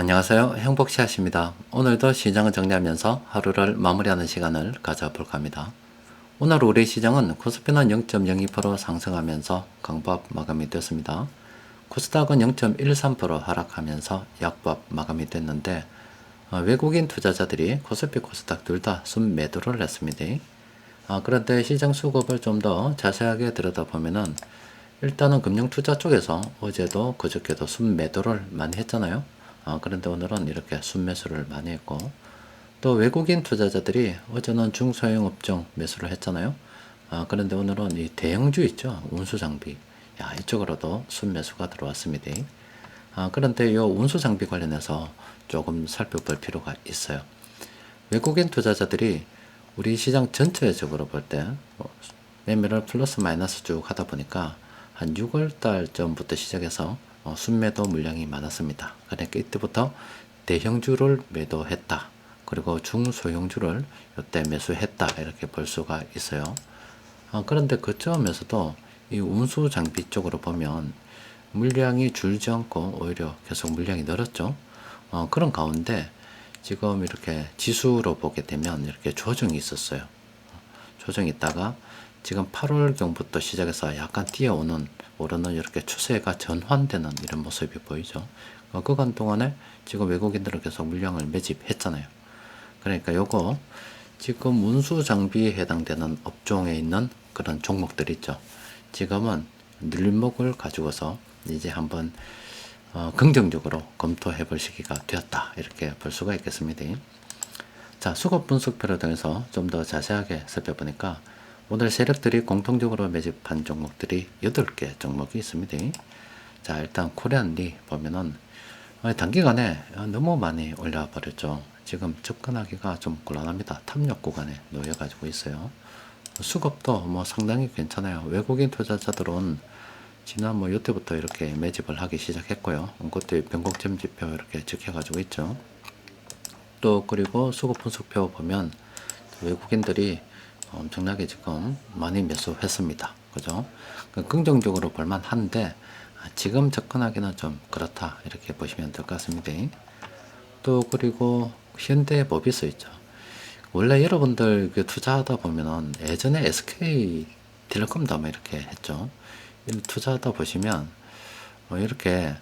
안녕하세요. 행복시앗입니다. 오늘도 시장을 정리하면서 하루를 마무리하는 시간을 가져볼까 합니다. 오늘 우리 시장은 코스피는 0.02% 상승하면서 강보합 마감이 됐습니다. 코스닥은 0.13% 하락하면서 약보합 마감이 됐는데 어, 외국인 투자자들이 코스피 코스닥 둘 다 순매도를 했습니다. 아, 그런데 시장 수급을 좀 더 자세하게 들여다보면은 일단은 금융투자 쪽에서 어제도 그저께도 순매도를 많이 했잖아요. 아, 그런데 오늘은 이렇게 순매수를 많이 했고 또 외국인 투자자들이 어제는 중소형 업종 매수를 했잖아요. 아, 그런데 오늘은 이 대형주 있죠. 운수장비. 야, 이쪽으로도 순매수가 들어왔습니다. 아, 그런데 이 운수장비 관련해서 조금 살펴볼 필요가 있어요. 외국인 투자자들이 우리 시장 전체적으로 볼 때 매매를 플러스 마이너스 쭉 하다 보니까 한 6월 달 전부터 시작해서 어, 순매도 물량이 많았습니다. 그러니까 이때부터 대형주를 매도했다. 그리고 중소형주를 이때 매수했다. 이렇게 볼 수가 있어요. 아, 그런데 그점에서도 이 운수 장비 쪽으로 보면 물량이 줄지 않고 오히려 계속 물량이 늘었죠. 어, 그런 가운데 지금 이렇게 지수로 보게 되면 이렇게 조정이 있었어요. 조정이 있다가 지금 8월경부터 시작해서 약간 뛰어오는 오르는 이렇게 추세가 전환되는 이런 모습이 보이죠. 어, 그간 동안에 지금 외국인들은 계속 물량을 매집했잖아요. 그러니까 요거 지금 운수 장비에 해당되는 업종에 있는 그런 종목들 있죠. 지금은 늘목을 가지고서 이제 한번 어, 긍정적으로 검토해 볼 시기가 되었다. 이렇게 볼 수가 있겠습니다. 자, 수급 분석표를 통해서 좀 더 자세하게 살펴보니까 오늘 세력들이 공통적으로 매집한 종목들이 8개 종목이 있습니다. 자, 일단 코리안리 보면은 어, 단기간에 너무 많이 올려 버렸죠. 지금 접근하기가 좀 곤란합니다. 탐욕 구간에 놓여 가지고 있어요. 수급도 뭐 상당히 괜찮아요. 외국인 투자자들은 지난 뭐 이때부터 이렇게 매집을 하기 시작했고요. 그때 변곡점 지표 이렇게 지켜가지고 있죠. 또 그리고 수급 분석표 보면 외국인들이 엄청나게 지금 많이 매수했습니다. 그죠? 그 긍정적으로 볼만 한데 아, 지금 접근하기는 좀 그렇다 이렇게 보시면 될 것 같습니다. 또 그리고 현대 모비스 있죠. 원래 여러분들 그 투자하다 보면은 예전에 SK 텔레콤도 아마 이렇게 했죠. 투자하다 보시면 어 이렇게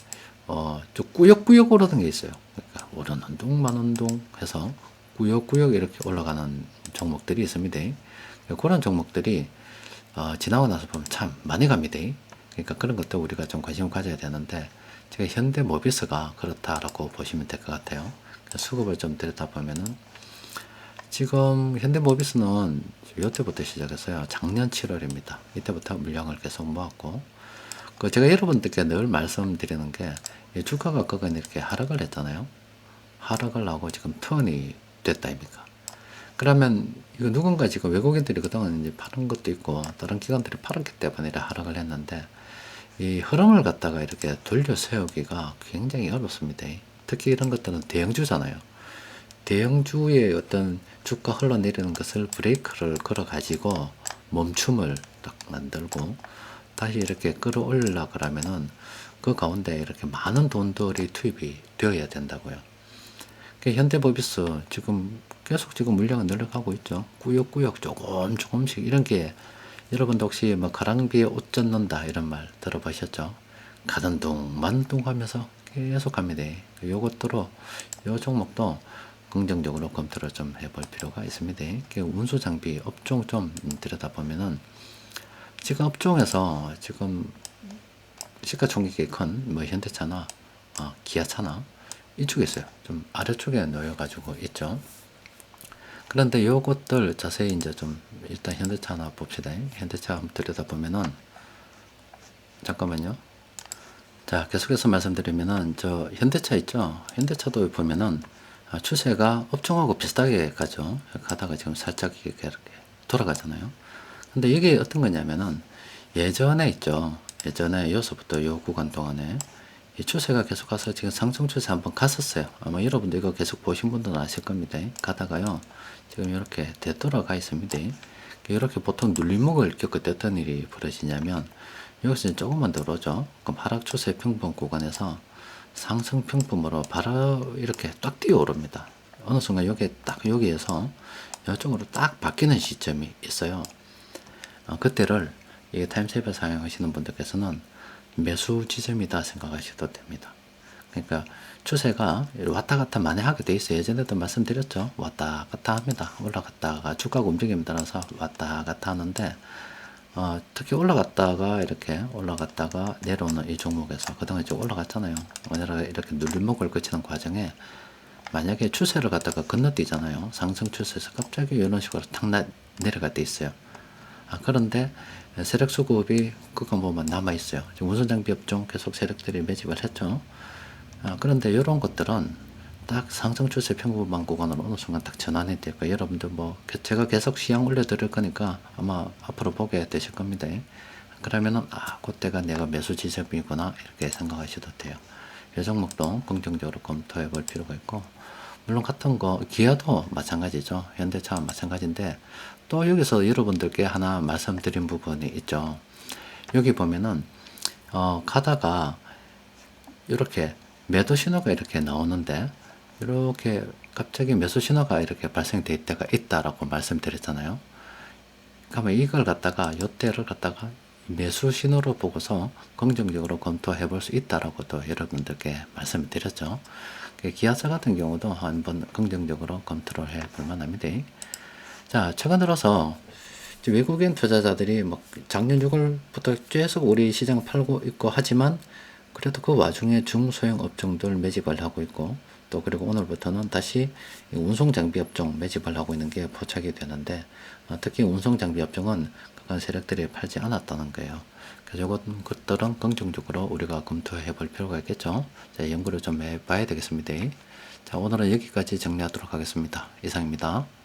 어 좀 꾸역꾸역 오르는 게 있어요. 그러니까 오르는 둥 마는 둥 해서 꾸역꾸역 이렇게 올라가는 종목들이 있습니다. 그런 종목들이 어 지나고 나서 보면 참 많이 갑니다. 그러니까 그런 것도 우리가 좀 관심을 가져야 되는데 제가 현대 모비스가 그렇다라고 보시면 될 것 같아요. 수급을 좀 들여다보면은 지금 현대모비스는 이때부터 시작했어요. 작년 7월입니다. 이때부터 물량을 계속 모았고, 그 제가 여러분들께 늘 말씀드리는 게이 주가가 그간 이렇게 하락을 했잖아요. 하락을 하고 지금 턴이 됐다 입니까? 그러면 이거 누군가 지금 외국인들이 그동안 이제 파는 것도 있고 다른 기관들이 팔았기 때문에 하락을 했는데 이 흐름을 갖다가 이렇게 돌려 세우기가 굉장히 어렵습니다. 특히 이런 것들은 대형주잖아요. 대형주의 어떤 주가 흘러내리는 것을 브레이크를 걸어 가지고 멈춤을 딱 만들고 다시 이렇게 끌어올리려 그러면은 그 가운데 이렇게 많은 돈들이 투입이 되어야 된다고요. 그 현대모비스 지금 계속 지금 물량은 늘어가고 있죠. 꾸역꾸역 조금 조금씩 이런 게 여러분도 혹시 뭐 가랑비에 옷 젖는다 이런 말 들어보셨죠? 가던 둥 마는 둥 하면서 계속 갑니다. 요것들로 요 종목도 긍정적으로 검토를 좀 해볼 필요가 있습니다. 그 운수 장비 업종 좀 들여다보면은 지금 업종에서 지금 시가총액이 큰 뭐 현대차나 어, 기아차나 이쪽에 있어요. 좀 아래쪽에 놓여가지고 있죠. 그런데 요것들 자세히 이제 좀 일단 현대차 하나 봅시다. 현대차 한번 들여다보면은 잠깐만요. 자, 계속해서 말씀드리면은 저 현대차 있죠. 현대차도 보면은 아, 추세가 업종하고 비슷하게 가죠. 가다가 지금 살짝 이렇게, 돌아가잖아요. 근데 이게 어떤 거냐면은 예전에 있죠. 예전에 여기서부터 요 구간 동안에 이 추세가 계속 가서 지금 상승 추세 한번 갔었어요. 아마 여러분들 이거 계속 보신 분들은 아실 겁니다. 가다가요. 지금 이렇게 되돌아가 있습니다. 이렇게 보통 눌림목을 겪을 때 어떤 일이 벌어지냐면 여기서 조금만 더 오르죠. 그럼 하락 추세 평분 구간에서 상승 평품으로 바로 이렇게 딱 뛰어오릅니다. 어느 순간 여기 딱 여기에서 이쪽으로 딱 바뀌는 시점이 있어요. 어, 그때를 이 타임세이버 사용하시는 분들께서는 매수 지점이다 생각하셔도 됩니다. 그러니까 추세가 왔다 갔다 많이 하게 돼 있어요. 예전에도 말씀드렸죠. 왔다 갔다 합니다. 올라갔다가 주가가 움직임에 따라서 왔다 갔다 하는데 어, 특히 올라갔다가 이렇게 올라갔다가 내려오는 이 종목에서 그동안 좀 올라갔잖아요. 오늘 이렇게 눌림목을 거치는 과정에 만약에 추세를 갖다가 건너뛰잖아요. 상승 추세에서 갑자기 이런 식으로 탁 나, 내려갈 때 있어요. 아, 그런데 세력 수급이 그거 보면 남아 있어요. 지금 운송장비 업종 계속 세력들이 매집을 했죠. 아, 그런데 이런 것들은 딱 상승 추세 평균만 구간으로 어느 순간 딱 전환이 될 거예요. 여러분들 뭐 게- 제가 계속 시향 올려드릴 거니까 아마 앞으로 보게 되실 겁니다. 그러면은 아 그때가 내가 매수 지점이구나 이렇게 생각하셔도 돼요. 이 종목도 긍정적으로 검토해 볼 필요가 있고 물론 같은 거 기아도 마찬가지죠. 현대차와 마찬가지인데 또 여기서 여러분들께 하나 말씀드린 부분이 있죠. 여기 보면은 어 가다가 이렇게 매도 신호가 이렇게 나오는데 이렇게 갑자기 매수 신호가 이렇게 발생될 때가 있다라고 말씀드렸잖아요. 그러면 이걸 갖다가 요때를 갖다가 매수 신호로 보고서 긍정적으로 검토해 볼 수 있다라고 또 여러분들께 말씀을 드렸죠. 그 기아차 같은 경우도 한번 긍정적으로 검토를 해 볼 만합니다. 자, 최근 들어서 외국인 투자자들이 막 작년 6월부터 계속 우리 시장 팔고 있고 하지만 그래도 그 와중에 중소형 업종들 매집을 하고 있고 또 그리고 오늘부터는 다시 이 운송 장비 업종 매집을 하고 있는 게 포착이 되는데 어, 특히 운송 장비 업종은 그간 세력들이 팔지 않았다는 거예요. 그래서 것들은 긍정적으로 우리가 검토해 볼 필요가 있겠죠. 자, 연구를 좀 해봐야 되겠습니다. 자, 오늘은 여기까지 정리하도록 하겠습니다. 이상입니다.